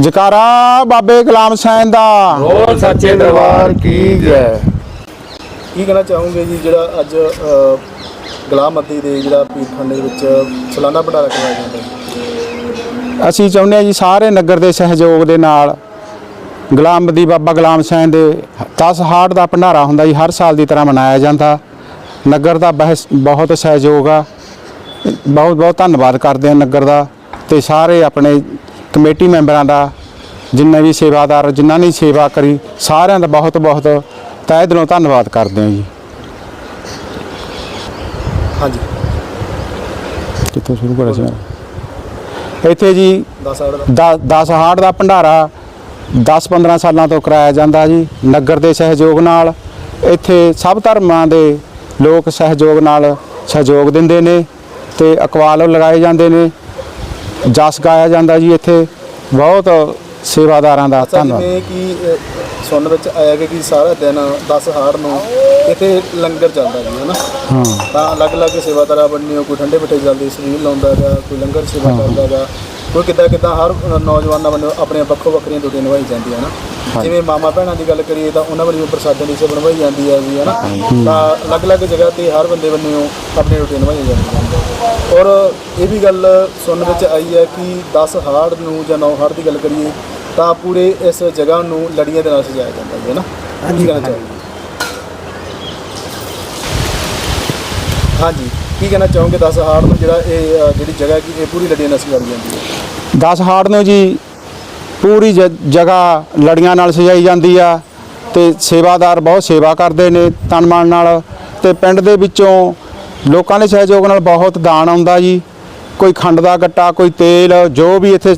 ਜਕਾਰਾ ਬਾਬੇ ਗੁਲਾਮ ਸੈਨ ਦਾ। ਬੋਲ ਸੱਚੇ ਦਰਬਾਰ ਕੀ ਜੈ। ਕੀ ਕਹਿਣਾ ਚਾਹੋਗੇ ਜੀ ਜਿਹੜਾ ਅੱਜ ਗੁਲਾਮਤੀ ਦੇ ਜਿਹੜਾ ਪੀਰਖਾਨੇ ਦੇ ਵਿੱਚ ਸਾਲਾਨਾ ਭੰਡਾਰਾ ਕਰਵਾਇਆ ਜਾਂਦਾ ਹੈ ਅਸੀਂ ਚਾਹੁੰਦੇ ਹਾਂ ਜੀ ਸਾਰੇ ਨਗਰ ਦੇ ਸਹਿਯੋਗ ਦੇ ਨਾਲ ਗੁਲਾਮਦੀ ਬਾਬਾ ਗੁਲਾਮ ਸੈਨ ਦੇ 10 ਹਾੜ ਦਾ ਭੰਡਾਰਾ ਹੁੰਦਾ ਜੀ ਹਰ ਸਾਲ ਦੀ ਤਰ੍ਹਾਂ ਮਨਾਇਆ ਜਾਂਦਾ। ਨਗਰ ਦਾ ਬਹਿਸ- ਬਹੁਤ ਸਹਿਯੋਗ ਆ। ਬਹੁਤ ਬਹੁਤ ਧੰਨਵਾਦ ਕਰਦੇ ਹਾਂ ਨਗਰ ਦਾ ਤੇ ਸਾਰੇ ਆਪਣੇ ਕਮੇਟੀ ਮੈਂਬਰਾਂ ਦਾ ਜਿੰਨੇ ਵੀ ਸੇਵਾਦਾਰ ਜਿਨ੍ਹਾਂ ਨੇ ਸੇਵਾ ਕਰੀ ਸਾਰਿਆਂ ਦਾ ਬਹੁਤ ਬਹੁਤ ਤਹਿ ਦਿਲੋਂ ਧੰਨਵਾਦ ਕਰਦੇ ਹਾਂ ਜੀ। ਹਾਂਜੀ। ਕਿੱਥੋਂ ਸ਼ੁਰੂ ਕਰਾਂ ਸੀ? ਇੱਥੇ ਜੀ 10 ਆੜ ਦਾ। 10 ਹਾੜ ਦਾ ਭੰਡਾਰਾ 10-15 ਸਾਲਾਂ ਤੋਂ ਕਰਾਇਆ ਜਾਂਦਾ ਜੀ ਨਗਰ ਦੇ ਸਹਿਯੋਗ ਨਾਲ। ਇੱਥੇ ਸਭ ਧਰਮਾਂ ਦੇ ਲੋਕ ਸਹਿਯੋਗ ਨਾਲ ਸਹਿਯੋਗ ਦਿੰਦੇ ਨੇ ਤੇ ਅਕਵਾਲ ਲਗਾਏ ਜਾਂਦੇ ਨੇ। ਜਸ ਗਾਇਆ ਜਾਂਦਾ ਜੀ ਇੱਥੇ। ਬਹੁਤ ਸੇਵਾਦਾਰਾਂ ਦਾ ਧੰਨਵਾਦ। ਜਿਵੇਂ ਕਿ ਅ, ਸੁਣਨ ਵਿੱਚ ਆਇਆ ਕਿ ਕਿ ਸਾਰਾ ਦਿਨ 10 ਹਾੜ ਨੂੰ ਇੱਥੇ ਲੰਗਰ ਚੱਲਦਾ ਜੀ ਹਨਾ? ਹਾਂ। ਤਾਂ ਅਲੱਗ-ਅਲੱਗ ਸੇਵਾਦਾਰਾਂ ਬੰਨਿਓ ਕੋਈ ਠੰਡੇ ਮਿੱਠੇ ਜਲਦੀ ਸਰੀਰ ਲਾਉਂਦਾ ਹੈਗਾ ਕੋਈ ਲੰਗਰ ਸੇਵਾ ਕਰਦਾ ਹੈਗਾ ਕੋਈ ਕਿੱਦਾਂ ਕਿੱਦਾਂ ਹਰ ਨੌਜਵਾਨਾਂ ਵੱਲੋਂ ਆਪਣੀਆਂ ਵੱਖੋ ਵੱਖਰੀਆਂ ਡਿਊਟੀਆਂ ਨਿਭਾਈ ਜਾਂਦੀਆਂ ਹਨ? ਜਿਵੇਂ ਮਾਮਾ ਭੈਣਾਂ ਦੀ ਗੱਲ ਕਰੀਏ ਤਾਂ ਉਹਨਾਂ ਵੱਲੋਂ ਪ੍ਰਸਾਦਾਂ ਦੀ ਸੇਵਾ ਨਿਭਾਈ ਜਾਂਦੀ ਹੈ ਜੀ ਹਨਾ? ਤਾਂ ਅਲੱਗ-ਅਲੱਗ ਜਗ੍ਹਾ ਤੇ ਹਰ ਬੰਦੇ ਵੱਲੋਂ ਆਪਣੀ ਡਿਊਟੀ ਨਿਭਾਈ ਜਾਂਦੀ ਹੈ ਔਰ ਇਹ ਵੀ ਗੱਲ ਸੁਣਨ ਵਿੱਚ ਆਈ ਹੈ ਕਿ 10 ਹਾੜ ਨੂੰ ਜਾਂ 9 ਹਾੜ ਦੀ ਗੱਲ ਕਰੀਏ ਤਾਂ ਪੂਰੇ ਇਸ ਜਗ੍ਹਾ ਨੂੰ ਲੜੀਆਂ ਦੇ ਨਾਲ ਸਜਾਇਆ ਜਾਂਦਾ ਹੈ ਨਾ? ਚਾਹੋਗੇ? ਹਾਂਜੀ ਕੀ ਕਹਿਣਾ ਚਾਹੋਗੇ? 10 ਹਾੜ ਨੂੰ ਜਿਹੜਾ ਇਹ ਅ, ਜਿਹੜੀ ਜਗ੍ਹਾ ਕਿ ਇਹ ਪੂਰੀ ਲੜੀਆਂ ਨਾਲ ਸਜਾਈ ਜਾਂਦੀ ਹੈ? 10 ਹਾੜ ਨੂੰ ਜੀ ਪੂਰੀ ਜ- ਜਗ੍ਹਾ ਲੜੀਆਂ ਨਾਲ ਸਜਾਈ ਜਾਂਦੀ ਆ ਤੇ ਸੇਵਾਦਾਰ ਬਹੁਤ ਸੇਵਾ ਕਰਦੇ ਨੇ ਤਨ ਮਨ ਨਾਲ ਤੇ ਪਿੰਡ ਦੇ ਵਿੱਚੋਂ ਲੋਕਾਂ ਦੇ ਸਹਿਯੋਗ ਨਾਲ ਬਹੁਤ ਦਾਨ ਆਉਂਦਾ ਜੀ। ਕੋਈ ਖੰਡ ਦਾ ਗੱਟਾ ਕੋਈ ਤੇਲ ਜੋ ਵੀ ਇੱਥੇ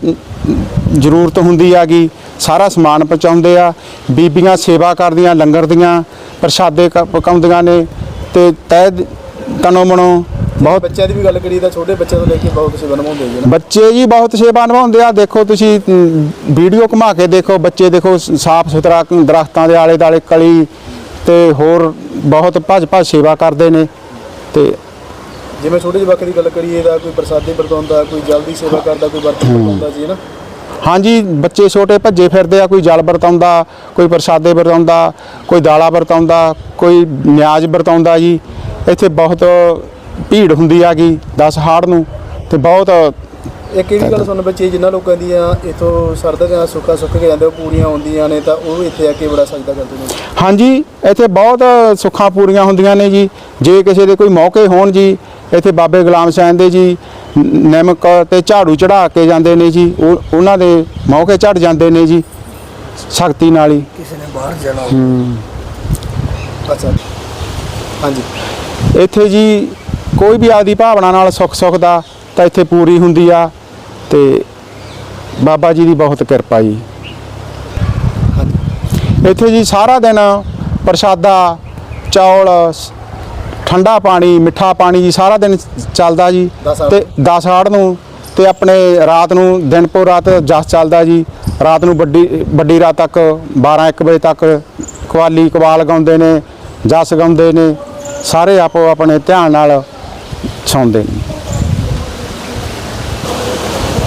ਜ਼ਰੂਰਤ ਹੁੰਦੀ ਆਗੀ ਸਾਰਾ ਸਮਾਨ ਪਹੁੰਚਾਉਂਦੇ ਆ ਬੀਬੀਆਂ ਸੇਵਾ ਕਰਦੀਆਂ ਲੰਗਰ ਦੀਆਂ ਪ੍ਰਸ਼ਾਦੇ ਪਕਾਉਂਦੀਆਂ ਨੇ ਤੇ ਤੈ ਤਨੋਂ ਮਨੋਂ ਬਹੁਤ ਬੱਚਿਆਂ ਦੀ ਵੀ ਗੱਲ ਕਰੀਏ ਤਾਂ ਛੋਟੇ ਬੱਚਿਆਂ ਤੋਂ ਲੈ ਕੇ ਬਹੁਤ ਸੇਵਾ ਨਿਭਾਉਂਦੇ ਜੀ ਬੱਚੇ ਜੀ ਬਹੁਤ ਸੇਵਾ ਨਿਭਾਉਂਦੇ ਆ ਦੇਖੋ ਤੁਸੀਂ ਵੀਡੀਓ ਘੁਮਾ ਕੇ ਦੇਖੋ ਬੱਚੇ ਦੇਖੋ ਸਾਫ਼ ਸੁਥਰਾ ਦਰਖਤਾਂ ਦੇ ਆਲੇ ਦਾਲੇ ਕਲੀ ਤੇ ਹੋਰ ਬਹੁਤ ਭੱਜ ਭੱਜ ਸੇਵਾ ਕਰਦੇ ਨੇ ਤੇ ਜਿਵੇਂ ਛੋਟੇ ਜਵਾਕਾਂ ਦੀ ਗੱਲ ਕਰੀਏ ਤਾਂ ਕੋਈ ਪ੍ਰਸਾਦੇ ਵਰਤਾਉਂਦਾ ਕੋਈ ਜਲਦੀ ਸੇਵਾ ਕਰਦਾ ਕੋਈ ਵਰਤ ਵਰਤਾਉਂਦਾ ਜੀ ਨਾ। ਹਾਂਜੀ ਬੱਚੇ ਛੋਟੇ ਭੱਜੇ ਫਿਰਦੇ ਆ ਕੋਈ ਜਲ ਵਰਤਾਉਂਦਾ ਕੋਈ ਪ੍ਰਸਾਦੇ ਵਰਤਾਉਂਦਾ ਕੋਈ ਦਾਲਾ ਵਰਤਾਉਂਦਾ ਕੋਈ ਨਿਆਜ਼ ਵਰਤਾਉਂਦਾ ਜੀ। ਇੱਥੇ ਬਹੁਤ ਭੀੜ ਹੁੰਦੀ ਆਗੀ 10 ਹਾੜ ਨੂੰ ਤੇ ਬਹੁਤ ਇੱਕ ਇਹ ਵੀ ਗੱਲ ਸੁਣਨ ਬੱਚੇ ਜਿਨ੍ਹਾਂ ਲੋਕਾਂ ਦੀਆਂ ਇਥੋਂ ਸਰਦਾ ਜਾਂ ਸੁੱਖਾ ਸੁੱਖ ਕੇ ਜਾਂਦੇ ਉਹ ਪੂਰੀਆਂ ਹੁੰਦੀਆਂ ਨੇ ਤਾਂ ਉਹ ਇੱਥੇ ਆ ਕੇ ਬੜਾ ਸਜਦਾ ਕਰਦੇ ਨੇ। ਹਾਂਜੀ ਇੱਥੇ ਬਹੁਤ ਸੁੱਖਾਂ ਪੂਰੀਆਂ ਹੁੰਦੀਆਂ ਨੇ ਜੀ। ਜੇ ਕਿਸੇ ਦੇ ਕੋਈ ਮੌਕੇ ਹੋਣ ਜੀ ਇੱਥੇ ਬਾਬੇ ਗੁਲਾਮ ਸੈਨ ਦੇ ਜੀ ਨਿਮਕ ਤੇ ਝਾੜੂ ਚੜਾ ਕੇ ਜਾਂਦੇ ਨੇ ਜੀ। ਉਹ ਉਹਨਾਂ ਦੇ ਮੌਕੇ ਝੜ ਜਾਂਦੇ ਨੇ ਜੀ ਸ਼ਕਤੀ ਨਾਲ ਹੀ। ਅੱਛਾ। ਹਾਂਜੀ। ਇੱਥੇ ਜੀ ਕੋਈ ਵੀ ਆਦੀ ਭਾਵਨਾ ਨਾਲ ਸੁੱਖ ਸੁੱਖ ਦਾ ਤਾਂ ਇੱਥੇ ਪੂਰੀ ਹੁੰਦੀ ਆ ਤੇ ਬਾਬਾ ਜੀ ਦੀ ਬਹੁਤ ਕਿਰਪਾ ਜੀ। ਇੱਥੇ ਜੀ ਸਾਰਾ ਦਿਨ ਪ੍ਰਸ਼ਾਦਾ ਚੌਲ ਠੰਡਾ ਪਾਣੀ ਮਿੱਠਾ ਪਾਣੀ ਜੀ ਸਾਰਾ ਦਿਨ ਚੱਲਦਾ ਜੀ। ਤੇ 10 ਹਾੜ ਨੂੰ ਤੇ ਆਪਣੇ ਰਾਤ ਨੂੰ ਦਿਨ ਪੋ ਰਾਤ ਜਸ ਚੱਲਦਾ ਜੀ। ਰਾਤ ਨੂੰ ਵੱਡੀ ਵੱਡੀ ਰਾਤ ਤੱਕ 12 1 ਵਜੇ ਤੱਕ ਕਵਾਲੀ ਕਵਾਲ ਗਾਉਂਦੇ ਨੇ ਜਸ ਗਾਉਂਦੇ ਨੇ ਸਾਰੇ ਆਪੋ ਆਪਣੇ ਧਿਆਨ ਨਾਲ ਸੌਂਦੇ ਨੇ।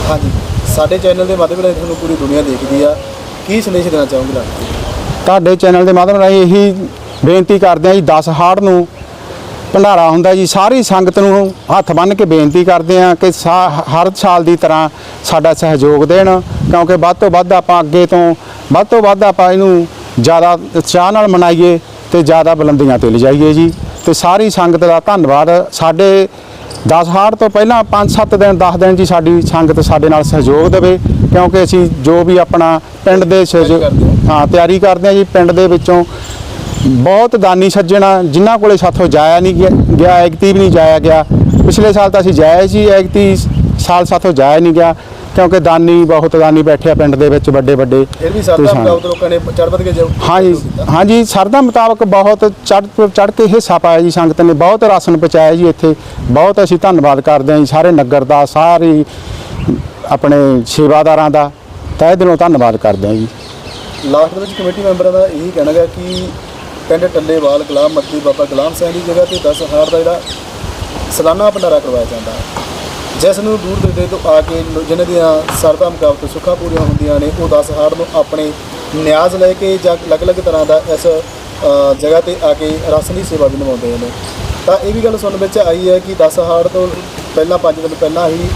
ਹਾਂਜੀ। ਸਾਡੇ ਚੈਨਲ ਦੇ ਮਾਧਿਅਮ ਨਾਲ ਤੁਹਾਨੂੰ ਪੂਰੀ ਦੁਨੀਆ ਦੇਖਦੀ ਆ। ਕੀ ਸੰਦੇਸ਼ ਦੇਣਾ ਚਾਹੋਗੇ? ਤੁਹਾਡੇ ਚੈਨਲ ਦੇ ਮਾਧਿਅਮ ਰਾਹੀਂ ਇਹੀ ਬੇਨਤੀ ਕਰਦੇ ਹਾਂ ਜੀ 10 ਹਾੜ ਨੂੰ ਭੰਡਾਰਾ ਹੁੰਦਾ ਜੀ ਸਾਰੀ ਸੰਗਤ ਨੂੰ ਹੱਥ ਬੰਨ੍ਹ ਕੇ ਬੇਨਤੀ ਕਰਦੇ ਹਾਂ ਕਿ ਹਰ ਸਾਲ ਦੀ ਤਰ੍ਹਾਂ ਸਾਡਾ ਸਹਿਯੋਗ ਦੇਣ ਕਿਉਂਕਿ ਵੱਧ ਤੋਂ ਵੱਧ ਆਪਾਂ ਅੱਗੇ ਤੋਂ ਵੱਧ ਤੋਂ ਵੱਧ ਆਪਾਂ ਇਹਨੂੰ ਜ਼ਿਆਦਾ ਉਤਸ਼ਾਹ ਨਾਲ ਮਨਾਈਏ ਤੇ ਜ਼ਿਆਦਾ ਬੁਲੰਦੀਆਂ ਤੇ ਲਿਜਾਈਏ ਜੀ। ਤੇ ਸਾਰੀ ਸੰਗਤ ਦਾ ਧੰਨਵਾਦ। ਸਾਡੇ 10 ਹਾੜ ਤੋਂ ਪਹਿਲਾਂ 5-7 ਦਿਨ 10 ਦਿਨ ਜੀ ਸਾਡੀ ਸੰਗਤ ਸਾਡੇ ਨਾਲ ਸਹਿਯੋਗ ਦੇਵੇ ਕਿਉਂਕਿ ਅਸੀਂ ਜੋ ਵੀ ਆਪਣਾ ਪਿੰਡ ਦੇ। ਹਾਂ। ਤਿਆਰੀ ਕਰਦੇ ਆ ਜੀ। ਪਿੰਡ ਦੇ ਵਿੱਚੋਂ ਬਹੁਤ ਦਾਨੀ ਸੱਜਣਾ ਜਿਨ੍ਹਾਂ ਕੋਲੇ ਸਾਥੋਂ ਜਾਇਆ ਨਹੀਂ ਗਿਆ- ਐਗਤੀ ਵੀ ਨਹੀਂ ਜਾਇਆ ਗਿਆ। ਪਿਛਲੇ ਸਾਲ ਤਾਂ ਅਸੀਂ ਜਾਇਆ ਸੀ ਐਗਤੀ ਸਾਲ ਸਾਥੋਂ ਜਾਇਆ ਨਹੀਂ ਗਿਆ ਕਿਉਂਕਿ ਦਾਨੀ ਬਹੁਤ ਦਾਨੀ ਬੈਠੇ ਆ ਪਿੰਡ ਦੇ ਵਿੱਚ ਵੱਡੇ ਵੱਡੇ। ਫਿਰ ਵੀ ਸਰਦਾ ਲੋਕਾਂ ਨੇ ਚੜ੍ਹ ਵੱਧ ਕੇ ਜਾਓ ਹਾਂਜੀ ਹਾਂਜੀ ਸਰਦਾ ਮੁਤਾਬਕ ਬਹੁਤ ਚੜ ਚੜ ਕੇ ਹਿੱਸਾ ਪਾਇਆ ਜੀ ਸੰਗਤ ਨੇ ਬਹੁਤ ਰਸਨ ਪਹੁੰਚਾਇਆ ਜੀ ਇੱਥੇ। ਬਹੁਤ ਅਸੀਂ ਧੰਨਵਾਦ ਕਰਦੇ ਹਾਂ ਜੀ ਸਾਰੇ ਨਗਰ ਦਾ ਸਾਰੀ ਆਪਣੇ ਸੇਵਾਦਾਰਾਂ ਦਾ। ਤਹਿ ਦਿਲੋਂ ਧੰਨਵਾਦ ਕਰਦੇ ਹਾਂ ਜੀ। ਲਾਸਟ ਵਿੱਚ ਕਮੇਟੀ ਮੈਂਬਰਾਂ ਦਾ ਇਹੀ ਕਹਿਣਾ ਹੈ ਕਿ ਪਿੰਡ ਟੱਲੇਵਾਲ ਗੁਲਾਮ ਮੱਤੀ ਬਾਬਾ ਗੁਲਾਮ ਸਿੰਘ ਦੀ ਜਗ੍ਹਾ ਤੇ 10 ਹਾਰ ਦਾ ਜਿਹੜਾ ਸਲਾਨਾ ਭੰਡਾਰਾ ਕਰਵਾਇਆ ਜਾਂਦਾ ਜਿਸ ਨੂੰ ਦੂਰ ਦੂਰ ਤੋਂ ਆ ਕੇ ਲੋ- ਜਿਨ੍ਹਾਂ ਦੀਆਂ ਸਰਦਾ ਮੁਕਾਬਤ ਸੁੱਖਾਂ ਪੂਰੀਆਂ ਹੁੰਦੀਆਂ ਨੇ, ਉਹ 10 ਹਾੜ ਨੂੰ ਆਪਣੇ ਨਿਆਜ਼ ਲੈ ਕੇ ਜਾਂ ਅਲੱਗ-ਅਲੱਗ ਤਰ੍ਹਾਂ ਦਾ ਇਸ ਜਗ੍ਹਾ ਤੇ ਆ ਕੇ ਰਸਮ ਦੀ ਸੇਵਾ ਵੀ ਨਿਭਾਉਂਦੇ ਨੇ। ਤਾਂ ਇਹ ਵੀ ਗੱਲ ਸੁਣਨ ਵਿੱਚ ਆਈ ਹੈ ਕਿ 10 ਹਾੜ ਤੋਂ ਪਹਿਲਾਂ 5 ਦਿਨ ਪਹਿਲਾਂ ਹੀ